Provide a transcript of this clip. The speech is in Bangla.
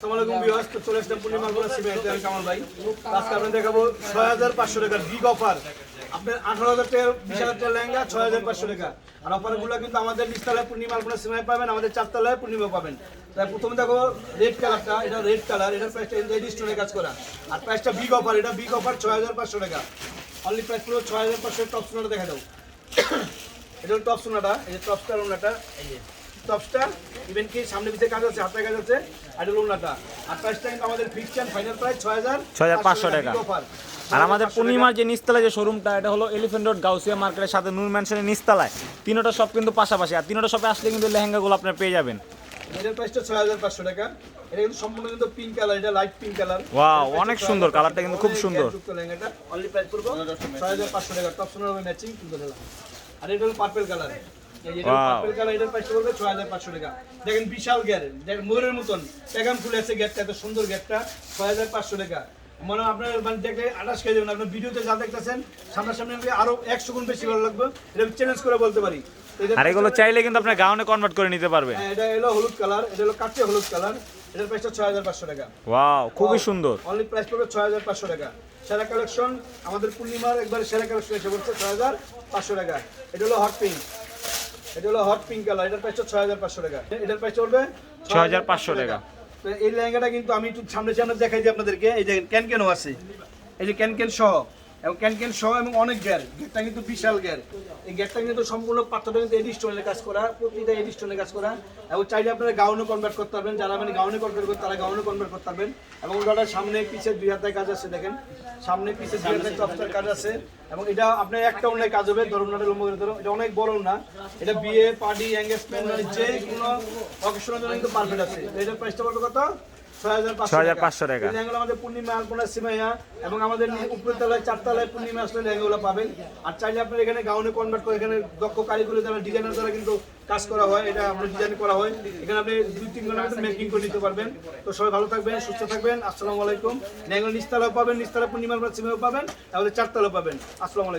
আসসালামাইকুম ভিউয়ার্স, তো চলে আসলাম পূর্ণিমা গোলা সিমেন্ট আমি কামাল ভাই। আজকে আপনাদের দেখাবো ছয় হাজার পাঁচশো টাকার বিগ অফার আপনার আঠারো হাজার টাকা বিশ হাজার টাকা লেহেঙ্গা, ছয় হাজার পাঁচশো টাকা। আর অফারগুলো কিন্তু আমাদের নিচতলায় পূর্ণিমা গোলা সিমেন্ট পাবেন, আমাদের চারতলায় পূর্ণিমা পাবেন। তাই প্রথমে দেখো রেড কালারটা এটা রেড কালার এটার প্রাইসটা রেড স্টোনে কাজ করা। আর প্রাইসটা বিগ অফার এটা বিগ অফার ছয় হাজার পাঁচশো টাকা। অনলি প্রাইস পুরো ছয় হাজার পাঁচশো টপ সোনাটা দেখা দাও। এটা টপ সোনাটা, এই যে টপ স্টার ওনাটা এই যে। টপসটা ইভেন কি সামনে পিছিয়ে কাজ আছে হাতে কাজ আছে আর এটা লোনাটা আর প্রাইসটা কিন্তু আমাদের ফিক্সড অ্যান্ড ফাইনাল প্রাইস ছয় হাজার 6,500 টাকা। আর আমাদের পূর্ণিমার যে নিচতলায় যে শোরুমটা এটা হলো এলিফেন্ট রোড গাউসিয়া মার্কেটের সাথে নূর ম্যানশনের নিচতলায় তিনোটা শপ কিন্তু পাশাপাশি আর তিনোটা শপে আসলে কিন্তু লেহেঙ্গাগুলো আপনার পেয়ে যাবেন। এটার প্রাইসটা ছয় হাজার পাঁচশো টাকা। এটা কিন্তু সম্পূর্ণ কিন্তু পিঙ্ক কালার এটা লাইট পিঙ্ক কালার Wow, অনেক সুন্দর, কালারটা কিন্তু খুব সুন্দর। লেহেঙ্গাটা। অনলি প্রাইস করব ছয় হাজার পাঁচশো টাকা। টপ সোনার ম্যাচিং কিন্তু আর এটা হলো পার্পেল কালার দেখেন বিশাল দেখেন মতন। প্যাগাম আছে এত সুন্দর ছয় হাজার পাঁচশো টাকা। মনে আপনার মানে দেখলে আঠাশ খেয়ে যাবেন আপনার ভিডিওতে যা দেখতেছেন সামনাসামনি আরও একশো গুণ বেশি ভালো লাগবে। এটা চ্যালেঞ্জ করে বলতে পারি। আর এগুলো চাইলে কিন্তু আপনার গাউনে কনভার্ট করে নিতে পারবেন। হ্যাঁ, এটা হলো হলুদ কালার এটা হলো কাটছে হলুদ কালার এটার প্রাইসটা ছয় হাজার পাঁচশো টাকা। ওয়াও খুবই সুন্দর। অনলি প্রাইস পড়বে ছয় হাজার পাঁচশো টাকা। সেরা কালেকশন আমাদের পূর্ণিমার একবার সেরা কালেকশন এসে পড়ছে ছয় হাজার পাঁচশো টাকা। এটা হলো হট পিঙ্ক এটা হলো হট পিঙ্ক কালার এটার প্রাইস ছয় হাজার পাঁচশো টাকা। এটার প্রাইস হাজার 6,500 টাকা। তো এই লেহেঙ্গাটা কিন্তু আমি একটু সামনে সামনে দেখাই দিই আপনাদেরকে। এই যে ক্যান ক্যানও আছে? এই যে ক্যান ক্যান সহ। এবং ক্যান সহ এবং অনেক গ্যার গেটটা কিন্তু বিশাল গ্যার এই গেটটা কিন্তু সম্পূর্ণ পাত্রটা কিন্তু এডি স্টোনের কাজ করা, প্রতিটা এডি কাজ করা। এবং চাইলে আপনারা গাউনে কনভার্ট করতে পারবেন, যারা মানে গাউনে কনভার্ট করতে তারা গাউনে কনভার্ট করতে পারবেন। এবং ওটা সামনে, পিছে দুই হাতের কাজ আছে, দেখেন। সামনে, পিছে দুই হাতের টপটার কাজ আছে। এবং এটা আপনার একটা অন্য কাজ হবে, ধরুন না লম্বা ধরুন এটা অনেক বড় না। এটা বিয়ে, পার্টি এঙ্গেজমেন্ট মানে যে কোনো অকেশনের জন্য কিন্তু পারফেক্ট আছে। এটার প্রাইসটা বলতে কত? 6,500 টাকা। লেহেঙ্গাগুলো আমাদের পূর্ণিমা আলপনা সিমাইয়া এবং আমাদের চারতলায় পূর্ণিমা আসলে লেহেঙ্গাগুলো পাবেন। আর চাইলে আপনার এখানে গাউনে কনভার্ট করে এখানে দক্ষ কারিগরি দ্বারা ডিজাইনার দ্বারা কিন্তু কাজ করা হয়। এটা ডিজাইন করা হয়। এখানে আপনি দুই তিন ঘণ্টা মতো মেকিং করে নিতে পারবেন। তো সবাই ভালো থাকবেন সুস্থ থাকবেন। আসসালামু আলাইকুম। লেহেঙ্গা নিস্তালাও পাবেন নিস্তালা সিমাইও পাবেন আমাদের চারতলাও পাবেন। আসসালামু আলাইকুম।